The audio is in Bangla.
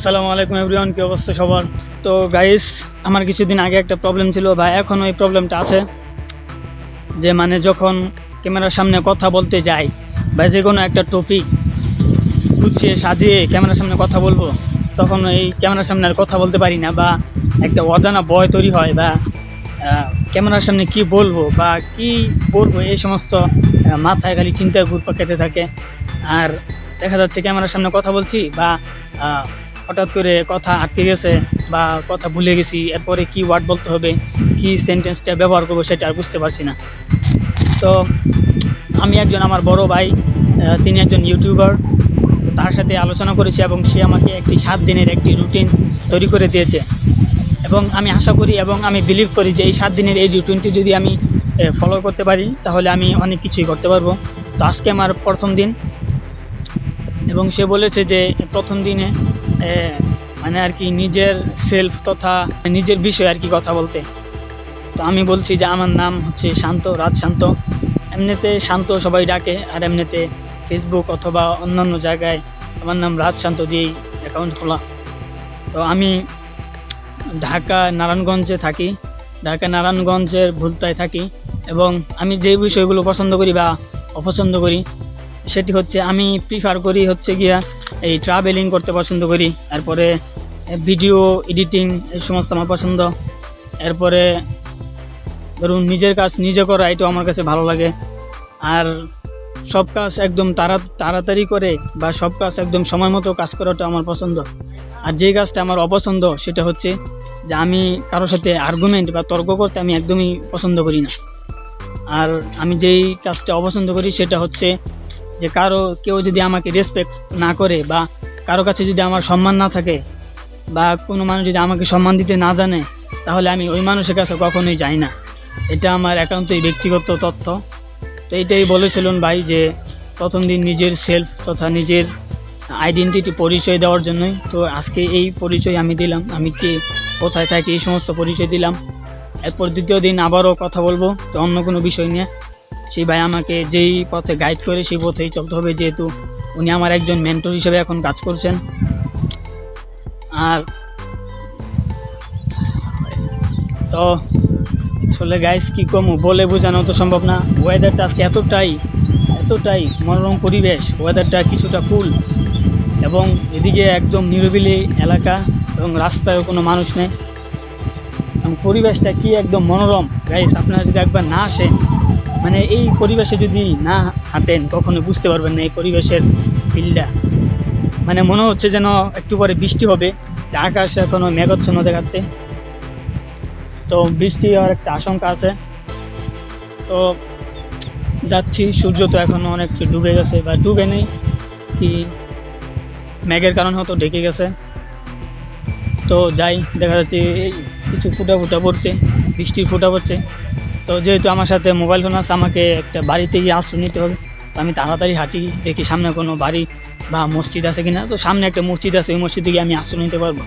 আসসালামু আলাইকুম এভরিওয়ান, কি অবস্থা সবার? তো গাইস আমার কিছুদিন আগে একটা প্রবলেম ছিল বা এখনও এই প্রবলেমটা আছে। যে মানে যখন ক্যামেরার সামনে কথা বলতে যাই বা যে কোনো একটা টপিক গুছিয়ে সাজিয়ে ক্যামেরার সামনে কথা বলব, তখন এই ক্যামেরার সামনে আর কথা বলতে পারি না বা একটা অজানা ভয় তৈরি হয় বা ক্যামেরার সামনে কি বলব বা কি বলব এই সমস্ত মাথায় খালি চিন্তায় ঘুরপা খেতে থাকে। আর দেখা যাচ্ছে ক্যামেরার সামনে কথা বলছি বা হঠাৎ করে কথা আটকে গেছে বা কথা ভুলে গেছি, এরপরে কি ওয়ার্ড বলতে হবে, কি সেন্টেন্সটা ব্যবহার করব সেটা আর বুঝতে পারছি না। তো আমি একজন আমার বড় ভাই তিনি একজন ইউটিউবার তার সাথে আলোচনা করেছি এবং সে আমাকে একটি সাত দিনের একটি রুটিন তৈরি করে দিয়েছে। এবং আমি আশা করি এবং আমি বিলিভ করি যে এই সাত দিনের এই রুটিনটি যদি আমি ফলো করতে পারি, তাহলে আমি অনেক কিছুই করতে পারব। তো আজকে আমার প্রথম দিন। এবং সে বলেছে যে প্রথম দিনে মানে আর কি নিজের সেলফ তথা নিজের বিষয়ে আর কি কথা বলতে। তো আমি বলছি যে আমার নাম হচ্ছে শান্ত, রাজ শান্ত। এমনিতে শান্ত সবাই ডাকে, আর এমনিতে ফেসবুক অথবা অন্যান্য জায়গায় আমার নাম রাজ শান্ত দিয়েই অ্যাকাউন্ট খোলা। তো আমি ঢাকা, নারায়ণগঞ্জে থাকি। ঢাকা, নারায়ণগঞ্জের ভুলতায় থাকি এবং আমি যে বিষয়গুলো পছন্দ করি বা অপছন্দ করি, সেটি হচ্ছে আমি প্রিফার করি হচ্ছে গিয়া এই ট্রাভেলিং করতে পছন্দ করি। তারপরে ভিডিও এডিটিং এই সমস্ত আমার পছন্দ। এরপরে, ধরুন নিজের কাজ নিজে করা, এটাও আমার কাছে ভালো লাগে। আর সব কাজ একদম তাড়া তাড়াতাড়ি করে বা সব কাজ একদম সময় মতো কাজ করাটা আমার পছন্দ। আর যে কাজটা আমার অপছন্দ, সেটা হচ্ছে যে আমি কারোর সাথে আর্গুমেন্ট বা তর্ক করতে আমি একদমই পছন্দ করি না। আর আমি যেই কাজটা অপছন্দ করি, সেটা হচ্ছে যে কারও কেউ যদি আমাকে রেসপেক্ট না করে বা কারও কাছে যদি আমার সম্মান না থাকে বা কোনো মানুষ যদি আমাকে সম্মান দিতে না জানে, তাহলে আমি ওই মানুষের কাছে কখনোই যাই না। এটা আমার একান্তই ব্যক্তিগত তথ্য। তো এইটাই বলেছিলেন ভাই যে প্রথম দিন নিজের সেলফ তথা নিজের আইডেন্টিটি পরিচয় দেওয়ার জন্যই। তো আজকে এই পরিচয় আমি দিলাম। আমি কে, কোথায় থাকি, এই সমস্ত পরিচয় দিলাম। এরপর দ্বিতীয় দিন আবারও কথা বলব। অন্য কোনো বিষয় নিয়ে। সেই ভাই আমাকে যেই পথে গাইড করে সেই পথেই চলতে হবে যেহেতু উনি আমার একজন মেন্টর হিসেবে এখন কাজ করছেন। আর তো, আসলে গাইস কী কমু? বলে বোঝানো তো সম্ভব না। ওয়েদারটা আজকে এতটাই এতটাই মনোরম পরিবেশ। ওয়েদারটা কিছুটা কুল এবং এদিকে একদম নিরিবিলি এলাকা এবং রাস্তায়ও কোনো মানুষ নেই। এবং পরিবেশটা কি একদম মনোরম। গাইস আপনারা যদি একবার না আসেন মানে এই পরিবেশে যদি না হাঁটেন, কখনো বুঝতে পারবেন না এই পরিবেশের ফিলটা মানে মনে হচ্ছে যেন একটু পরে বৃষ্টি হবে। আকাশ এখনও মেঘাচ্ছন্ন দেখাচ্ছে। তো বৃষ্টি হওয়ার একটা আশঙ্কা আছে। তো যাচ্ছি, সূর্য তো এখনও অনেক ডুবে গেছে বা ডুবে নেই। কি মেঘের কারণে হয়তো ঢেকে গেছে। তো যাই, দেখা যাচ্ছে এই কিছু ফুটা ফুটা পড়ছে বৃষ্টির ফুটা পড়ছে। তো যেহেতু আমার সাথে মোবাইল ফোন আছে, আমাকে একটা বাড়িতে গিয়ে আশ্রয় নিতে হবে। আমি তাড়াতাড়ি হাঁটি, দেখি সামনে কোনো বাড়ি বা মসজিদ আছে কিনা। তো সামনে একটা মসজিদ আছে, ওই মসজিদে গিয়ে আমি আশ্রয় নিতে পারব।